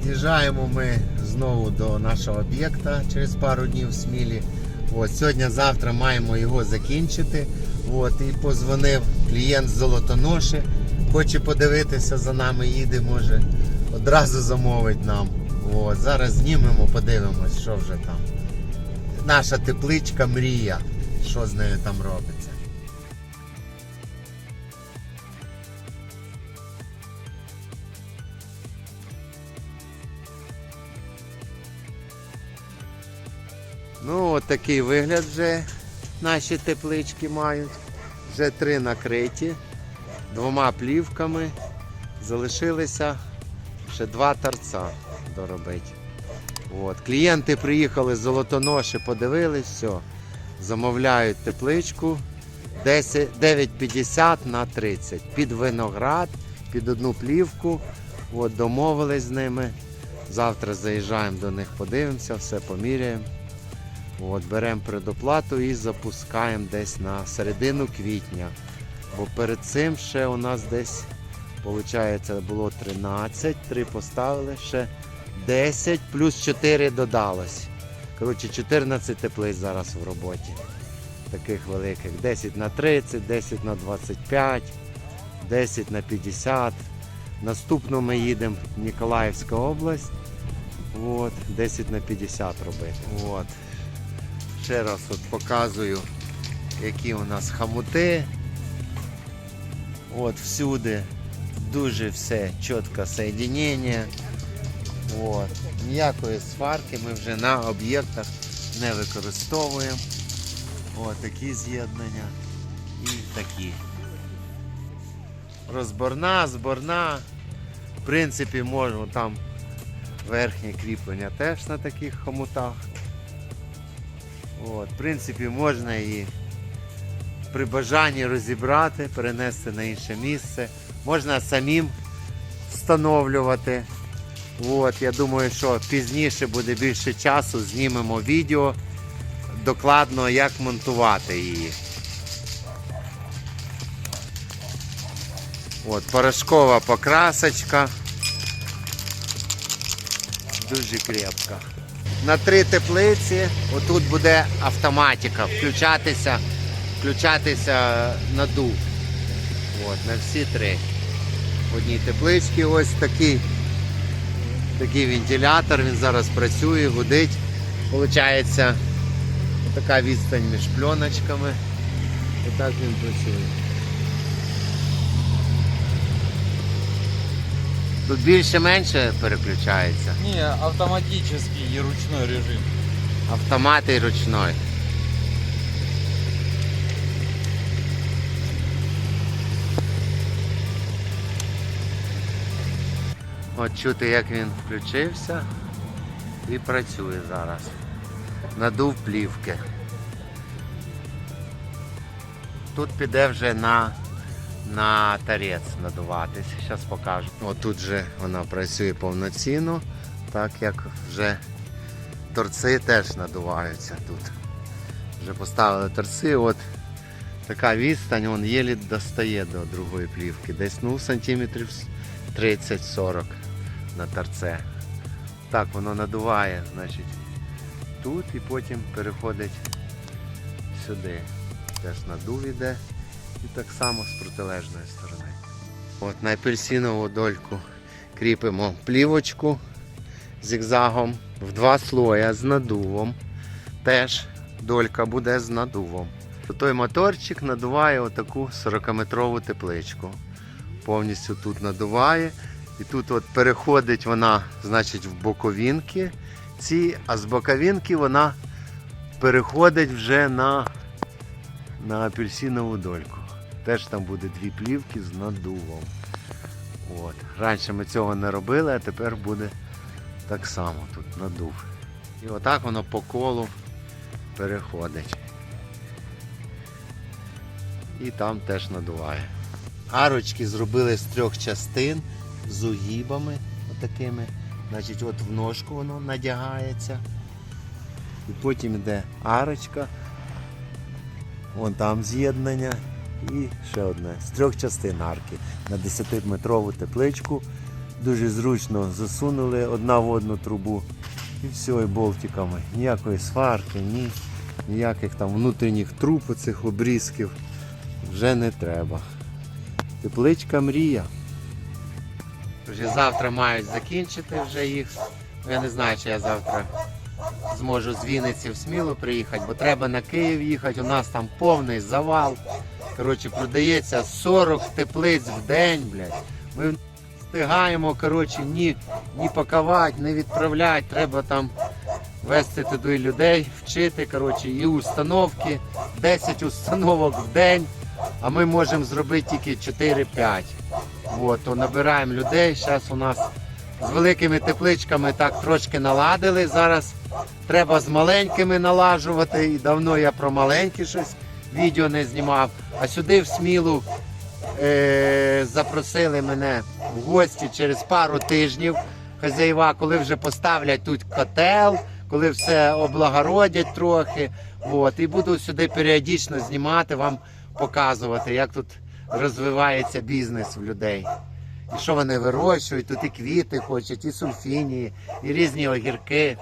під'їжджаємо ми знову до нашого об'єкта через пару днів в Смілі. От, Сьогодні-завтра маємо його закінчити. От, і позвонив клієнт з Золотоноші, хоче подивитися за нами, їде, може одразу замовить нам. От, зараз знімемо, подивимось, що вже там. Наша тепличка мрія, що з нею там робиться. Ну, от такий вигляд вже наші теплички мають. Вже три накриті двома плівками. Залишилися ще два торця доробити. От. Клієнти приїхали з Золотоноші, подивились, все. Замовляють тепличку 9,50 на 30. Під виноград, під одну плівку. От, домовились з ними. Завтра заїжджаємо до них, подивимося, все поміряємо. От, беремо предоплату і запускаємо десь на середину квітня. Бо перед цим ще у нас десь, виходить, було 13, 3 поставили, ще 10 плюс 4 додалось. Коротше, 14 теплиць зараз в роботі. Таких великих. 10 на 30, 10 на 25, 10 на 50. Наступно ми їдемо в Ніколаївська область. От, 10 на 50 робити. От. Ще раз от показую, які у нас хамути. От всюди дуже все чітке соєдинення. От. Ніякої сварки ми вже на об'єктах не використовуємо. От такі з'єднання і такі. Розборна, зборна. В принципі, можна там верхнє кріплення теж на таких хомутах. От, в принципі, можна її при бажанні розібрати, перенести на інше місце. Можна самим встановлювати. От, я думаю, що пізніше буде більше часу, знімемо відео докладно, як монтувати її. От, порошкова покрасочка. Дуже крепка. На три теплиці отут буде автоматика, включатися, включатися надув. От, на всі три. В одній тепличці ось такий, такий вентилятор, він зараз працює, гудить. Получається така відстань між пленочками. Отак він працює. Тут більше-менше переключається. Не, автоматический и ручной режим. Автомат і ручной. От чути, як він включився і працює зараз. Надув плівки. Тут піде вже на, на тарець надуватись. Зараз покажу. От тут же вона працює повноцінно, так як вже торци теж надуваються тут. Вже поставили торци, от така відстань, он єлі достає до другої плівки. Десь ну, сантиметрів 30-40 на торце. Так воно надуває, значить, тут і потім переходить сюди. Теж надув іде і так само з протилежної сторони. От на апельсинову дольку кріпимо плівочку зігзагом в два слоя з надувом. Теж долька буде з надувом. Той моторчик надуває отаку 40-метрову тепличку. Повністю тут надуває. І тут от переходить вона, значить, в боковинки ці, а з боковинки вона переходить вже на, на апельсинову дольку. Теж там буде дві плівки з надувом. От. Раніше ми цього не робили, а тепер буде так само тут надув. І отак воно по колу переходить. І там теж надуває. Арочки зробили з трьох частин з угибами отакими. Значить, от в ножку воно надягається. І потім йде арочка. Вон там з'єднання. І ще одне. З трьох частин арки. На 10-метрову тепличку Дуже зручно засунули одна в одну трубу і все, і болтиками. Ніякої сварки, ні, ніяких там внутрішніх труб, оцих обрізків вже не треба. Тепличка мрія. Вже завтра мають закінчити вже їх. Я не знаю, чи я завтра зможу з Вінниці в Смілу приїхати, бо треба на Київ їхати. У нас там повний завал. Коротше, продається 40 теплиць в день, блядь. Ми встигаємо, коротше, ні, ні пакувати, ні відправляти. Треба там вести туди людей, вчити, коротше, і установки. 10 установок в день, а ми можемо зробити тільки 4-5. От, то набираємо людей. Зараз у нас з великими тепличками так трошки наладили. Зараз треба з маленькими налажувати. І давно я про маленькі щось відео не знімав. А сюди в Смілу е- запросили мене в гості через пару тижнів. Хазяїва, коли вже поставлять тут котел, коли все облагородять трохи. От, і буду сюди періодично знімати, вам показувати, як тут розвивається бізнес в людей. І що вони вирощують, тут і квіти хочуть, і сульфінії, і різні огірки.